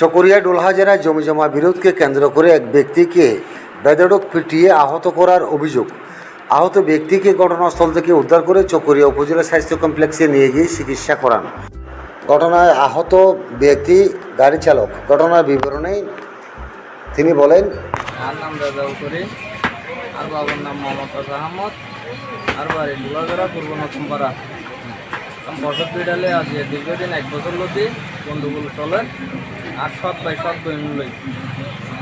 চকরিয়া ডোলহাজারায় জমি জমা বিরোধকে কেন্দ্র করে এক ব্যক্তিকে বেদড়ক পিটিয়ে আহত করার অভিযোগ। আহত ব্যক্তিকে ঘটনাস্থল থেকে উদ্ধার করে চকরিয়া উপজেলা স্বাস্থ্য কমপ্লেক্সে নিয়ে গিয়ে চিকিৎসা করান। ঘটনায় আহত ব্যক্তি, গাড়ি চালক। ঘটনার বিবরণে তিনি বলেন আর নাম আর বাবার নাম আজ আহমদ, আর বাড়ি দুলাগড়া পূর্ব নতুনপাড়া বছর দুইটালে আজ দীর্ঘদিন এক বছর লদি গন্ডগোল চলে আর সৎ বাই সৎ বইন লই।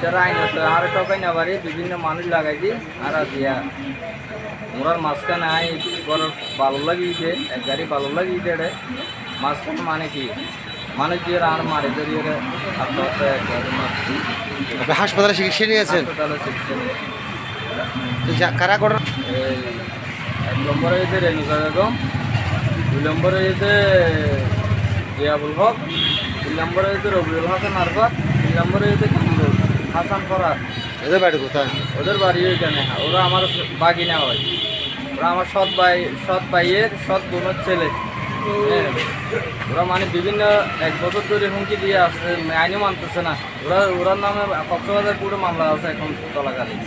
তারা আইনত আর টকাই না বাড়ি বিভিন্ন মানুষ লাগাই দি আর দিয়া মোরার মাঝখানে আই বড় ভালো লাগিয়ে দে এক গাড়ি ভালো লাগিয়ে দে রে। মাঝখানে মানে কি? মানুষ দিয়ে আর মারে রে আত্মহত্যা হাসপাতালে চিকিৎসা নিয়েছেন। কারা এই এক নম্বরে রেণুকা বেগম দুই নম্বরে হইতে জিয়াবুল হক তিন নম্বরে হইতে রবিউল হাসান আরফাত তিন নম্বরে হইতে কামরুল হাসান ফরাদ। এদের বাড়ি কোথায়? ওদের বাড়ি ওইখানে ওরা আমার বাগিনা হয়। ওরা আমার সৎ ভাই সৎ ভাইয়ের সৎ বোনের ছেলে। হ্যাঁ। ওরা মানে বিভিন্ন এক বছর ধরে হুমকি দিয়ে আসছে আইনও মানতেছে না। ওরা ওরার নামে কক্সবাজার পুরো মামলা আছে এখন চলাকালীন।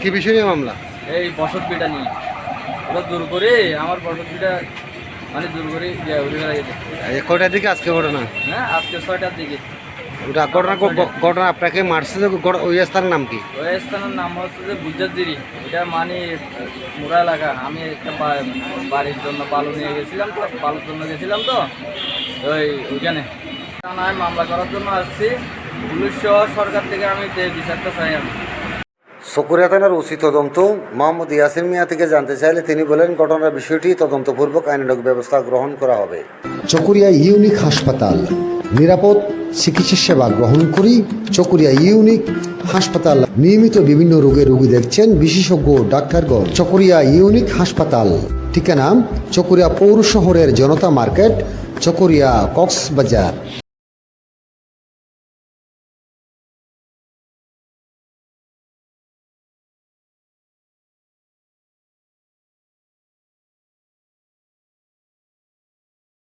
কি বিষয় নিয়ে মামলা? এই বসত বিটা নিয়ে। ওরা জোর করে আমার বসত মানে জোর করে ইয়ে কয়টার দিকে আজকে ঘটনা? হ্যাঁ আজকে ছয়টার দিকে। ওটা ঘটনা ঘটনা আপনাকে মারছে যে ওই স্থানের নাম কি? ওই স্থানের নাম হচ্ছে যে বুজাজিরি এটা মানে মুরা এলাকা। আমি একটা বাড়ির জন্য বালু নিয়ে গেছিলাম তো বালুর জন্য গেছিলাম তো ওই ওইখানে। থানায় মামলা করার জন্য আসছি। পুলিশ সহ সরকার থেকে আমি বিচারটা চাই আমি। সকুরিয়া থানার ওসি তদন্ত। মোহাম্মদ ইয়াসির মিয়া থেকে জানতে চাইলে তিনি বলেন, ঘটনার বিষয়টি তদন্তপূর্বক আইনানুগ ব্যবস্থা গ্রহণ করা হবে। চকুরিয়া ইউনিক হাসপাতাল। নিরাপদ চিকিৎসা সেবা গ্রহণ করি চকুরিয়া ইউনিক হাসপাতাল নিয়মিত বিভিন্ন রোগের রোগী দেখছেন বিশেষজ্ঞ ডাক্তারগণ। চকুরিয়া ইউনিক হাসপাতাল। ঠিকানা চকুরিয়া পৌর শহরের জনতা মার্কেট, চকুরিয়া কক্সবাজার।